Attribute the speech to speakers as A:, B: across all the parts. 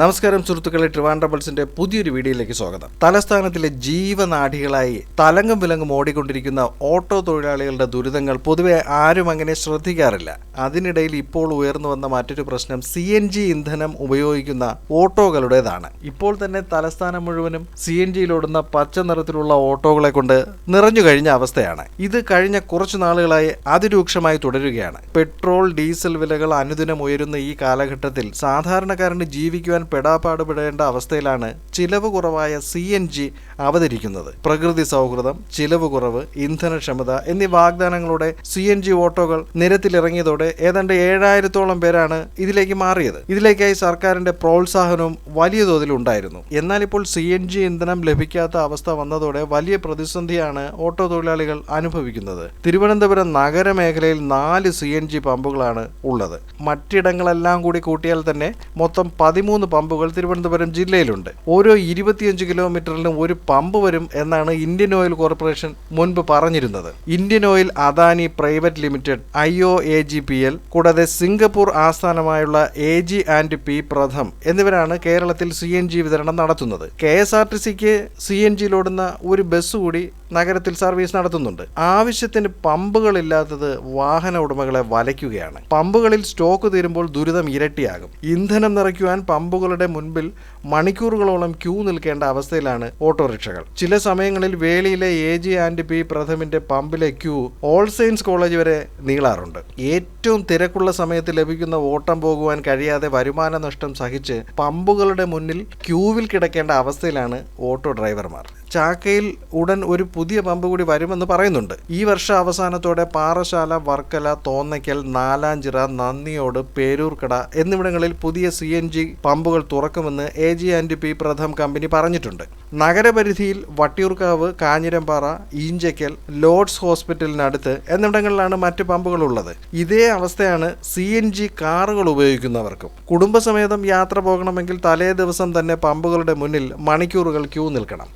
A: നമസ്കാരം സുഹൃത്തുക്കളെ ട്രിവാൻഡ്രബിൾസിന്റെ പുതിയൊരു വീഡിയോയിലേക്ക് സ്വാഗതം. തലസ്ഥാനത്തിലെ ജീവനാഡികളായി തലങ്ങും വിലങ്ങും ഓടിക്കൊണ്ടിരിക്കുന്ന ഓട്ടോ തൊഴിലാളികളുടെ ദുരിതങ്ങൾ പൊതുവെ ആരും അങ്ങനെ ശ്രദ്ധിക്കാറില്ല. അതിനിടയിൽ ഇപ്പോൾ ഉയർന്നു വന്ന മറ്റൊരു പ്രശ്നം സി എൻ ജി ഇന്ധനം ഉപയോഗിക്കുന്ന ഓട്ടോകളുടേതാണ്. ഇപ്പോൾ തന്നെ തലസ്ഥാനം മുഴുവനും സി എൻ ജിയിലോടുന്ന പച്ച നിറത്തിലുള്ള ഓട്ടോകളെ കൊണ്ട് നിറഞ്ഞു കഴിഞ്ഞ അവസ്ഥയാണ്. ഇത് കഴിഞ്ഞ കുറച്ചു നാളുകളായി അതിരൂക്ഷമായി തുടരുകയാണ്. പെട്രോൾ ഡീസൽ വിലകൾ അനുദിനം ഉയരുന്ന ഈ കാലഘട്ടത്തിൽ സാധാരണക്കാരന് ജീവിക്കുവാൻ പെടാപ്പാടുപെടേണ്ട അവസ്ഥയിലാണ് ചിലവ് കുറവായ സി എൻ ജി അവതരിക്കുന്നത്. പ്രകൃതി സൗഹൃദം ചിലവ് കുറവ് ഇന്ധനക്ഷമത എന്നീ വാഗ്ദാനങ്ങളോടെ സി എൻ ജി ഓട്ടോകൾ നിരത്തിലിറങ്ങിയതോടെ ഏതാണ്ട് ഏഴായിരത്തോളം പേരാണ് ഇതിലേക്ക് മാറിയത്. ഇതിലേക്കായി സർക്കാരിന്റെ പ്രോത്സാഹനവും വലിയ തോതിൽ ഉണ്ടായിരുന്നു. എന്നാൽ ഇപ്പോൾ സി എൻ ജി ഇന്ധനം ലഭിക്കാത്ത അവസ്ഥ വന്നതോടെ വലിയ പ്രതിസന്ധിയാണ് ഓട്ടോ തൊഴിലാളികൾ അനുഭവിക്കുന്നത്. തിരുവനന്തപുരം നഗരമേഖലയിൽ നാല് സി എൻ ജി പമ്പുകളാണ് ഉള്ളത്. മറ്റിടങ്ങളെല്ലാം കൂടി കൂട്ടിയാൽ തന്നെ മൊത്തം പതിമൂന്ന് പമ്പുകൾ തിരുവനന്തപുരം ജില്ലയിലുണ്ട്. ഓരോ ഇരുപത്തിയഞ്ച് കിലോമീറ്ററിലും ഒരു പമ്പ് വരും എന്നാണ് ഇന്ത്യൻ ഓയിൽ കോർപ്പറേഷൻ മുൻപ് പറഞ്ഞിരുന്നത്. Indian oil Adani private limited I O A G P L കൂടാതെ സിംഗപ്പൂർ ആസ്ഥാനമായുള്ള A G and P Pratham എന്നിവരാണ് കേരളത്തിൽ സി എൻ ജി വിതരണം നടത്തുന്നത്. കെ എസ് ആർ ടി സിക്ക് സി എൻ ജിയിലോടുന്ന ഒരു ബസ് കൂടി നഗരത്തിൽ സർവീസ് നടത്തുന്നുണ്ട്. ആവശ്യത്തിന് പമ്പുകളില്ലാത്തത് വാഹന ഉടമകളെ വലയ്ക്കുകയാണ്. പമ്പുകളിൽ സ്റ്റോക്ക് തീരുമ്പോൾ ദുരിതം ഇരട്ടിയാകും. ഇന്ധനം നിറയ്ക്കുവാൻ പമ്പുകളുടെ മുൻപിൽ മണിക്കൂറുകളോളം ക്യൂ നിൽക്കേണ്ട അവസ്ഥയിലാണ് ഓട്ടോറിക്ഷകൾ. ചില സമയങ്ങളിൽ വേളിയിലെ എ ജി ആൻഡ് ബി പ്രഥമിന്റെ പമ്പിലെ ക്യൂ ഓൾ സയൻസ് കോളേജ് വരെ നീളാറുണ്ട്. ഏറ്റവും തിരക്കുള്ള സമയത്ത് ലഭിക്കുന്ന ഓട്ടം പോകുവാൻ കഴിയാതെ വരുമാന നഷ്ടം സഹിച്ച് പമ്പുകളുടെ മുന്നിൽ ക്യൂവിൽ കിടക്കേണ്ട അവസ്ഥയിലാണ് ഓട്ടോ ഡ്രൈവർമാർ. ചാക്കയിൽ ഉടൻ ഒരു പുതിയ പമ്പ് കൂടി വരുമെന്ന് പറയുന്നുണ്ട്. ഈ വർഷ അവസാനത്തോടെ പാറശാല വർക്കല തോന്നയ്ക്കൽ നാലാഞ്ചിറ നന്ദിയോട് പേരൂർക്കട എന്നിവിടങ്ങളിൽ പുതിയ സി എൻ ജി പമ്പുകൾ തുറക്കുമെന്ന് A G and P Pratham company പറഞ്ഞിട്ടുണ്ട്. നഗരപരിധിയിൽ വട്ടിയൂർക്കാവ് കാഞ്ഞിരമ്പാറ ഈഞ്ചയ്ക്കൽ ലോഡ്സ് ഹോസ്പിറ്റലിനടുത്ത് എന്നിവിടങ്ങളിലാണ് മറ്റ് പമ്പുകൾ ഉള്ളത്. ഇതേ അവസ്ഥയാണ് സി എൻ ജി കാറുകൾ ഉപയോഗിക്കുന്നവർക്കും. കുടുംബസമേതം യാത്ര പോകണമെങ്കിൽ തലേ ദിവസം തന്നെ പമ്പുകളുടെ മുന്നിൽ മണിക്കൂറുകൾ ക്യൂ നിൽക്കണം.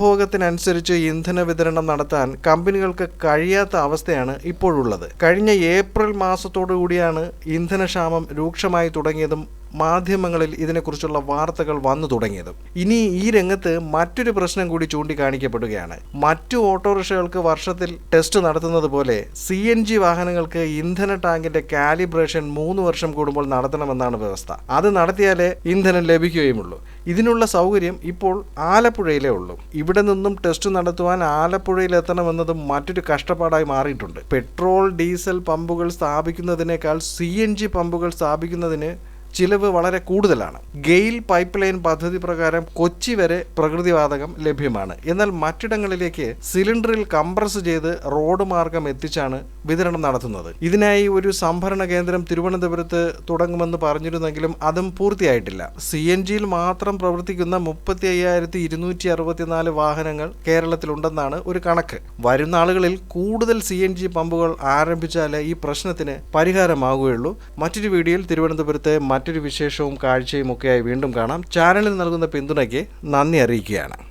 A: ഉപഭോഗത്തിനനുസരിച്ച് ഇന്ധന വിതരണം നടത്താൻ കമ്പനികൾക്ക് കഴിയാത്ത അവസ്ഥയാണ് ഇപ്പോഴുള്ളത്. കഴിഞ്ഞ ഏപ്രിൽ മാസത്തോടു കൂടിയാണ് ഇന്ധനക്ഷാമം രൂക്ഷമായി തുടങ്ങിയതും മാധ്യമങ്ങളിൽ ഇതിനെക്കുറിച്ചുള്ള വാർത്തകൾ വന്നു തുടങ്ങിയത്. ഇനി ഈ രംഗത്ത് മറ്റൊരു പ്രശ്നം കൂടി ചൂണ്ടിക്കാണിക്കപ്പെടുകയാണ്. മറ്റു ഓട്ടോറിക്ഷകൾക്ക് വർഷത്തിൽ ടെസ്റ്റ് നടത്തുന്നത് പോലെ സി എൻ ജി വാഹനങ്ങൾക്ക് ഇന്ധന ടാങ്കിന്റെ കാലിബ്രേഷൻ മൂന്ന് വർഷം കൂടുമ്പോൾ നടത്തണമെന്നാണ് വ്യവസ്ഥ. അത് നടത്തിയാലേ ഇന്ധനം ലഭിക്കുകയുമുള്ളൂ. ഇതിനുള്ള സൗകര്യം ഇപ്പോൾ ആലപ്പുഴയിലേ ഉള്ളൂ. ഇവിടെ നിന്നും ടെസ്റ്റ് നടത്തുവാൻ ആലപ്പുഴയിൽ എത്തണമെന്നത് മറ്റൊരു കഷ്ടപ്പാടായി മാറിയിട്ടുണ്ട്. പെട്രോൾ ഡീസൽ പമ്പുകൾ സ്ഥാപിക്കുന്നതിനേക്കാൾ സി എൻ ജി പമ്പുകൾ സ്ഥാപിക്കുന്നതിന് ചിലവ് വളരെ കൂടുതലാണ്. ഗെയിൽ പൈപ്പ് ലൈൻ പദ്ധതി പ്രകാരം കൊച്ചി വരെ പ്രകൃതിവാതകം ലഭ്യമാണ്. എന്നാൽ മറ്റിടങ്ങളിലേക്ക് സിലിണ്ടറിൽ കംപ്രസ് ചെയ്ത് റോഡ് മാർഗം എത്തിച്ചാണ് വിതരണം നടത്തുന്നത്. ഇതിനായി ഒരു സംഭരണ കേന്ദ്രം തിരുവനന്തപുരത്ത് തുടങ്ങുമെന്ന് പറഞ്ഞിരുന്നെങ്കിലും അതും പൂർത്തിയായിട്ടില്ല. സി എൻ ജിയിൽ മാത്രം പ്രവർത്തിക്കുന്ന മുപ്പത്തി അയ്യായിരത്തി ഇരുന്നൂറ്റി അറുപത്തിനാല് വാഹനങ്ങൾ കേരളത്തിലുണ്ടെന്നാണ് ഒരു കണക്ക്. വരുന്ന ആളുകളിൽ കൂടുതൽ സി എൻ ജി പമ്പുകൾ ആരംഭിച്ചാലേ ഈ പ്രശ്നത്തിന് പരിഹാരമാകുകയുള്ളൂ മറ്റൊരു വീഡിയോയിൽ തിരുവനന്തപുരത്തെ മറ്റൊരു വിശേഷവും കാഴ്ചയും ഒക്കെയായി വീണ്ടും കാണാം. ചാനലിൽ നൽകുന്ന പിന്തുണയ്ക്ക് നന്ദി അറിയിക്കുകയാണ്.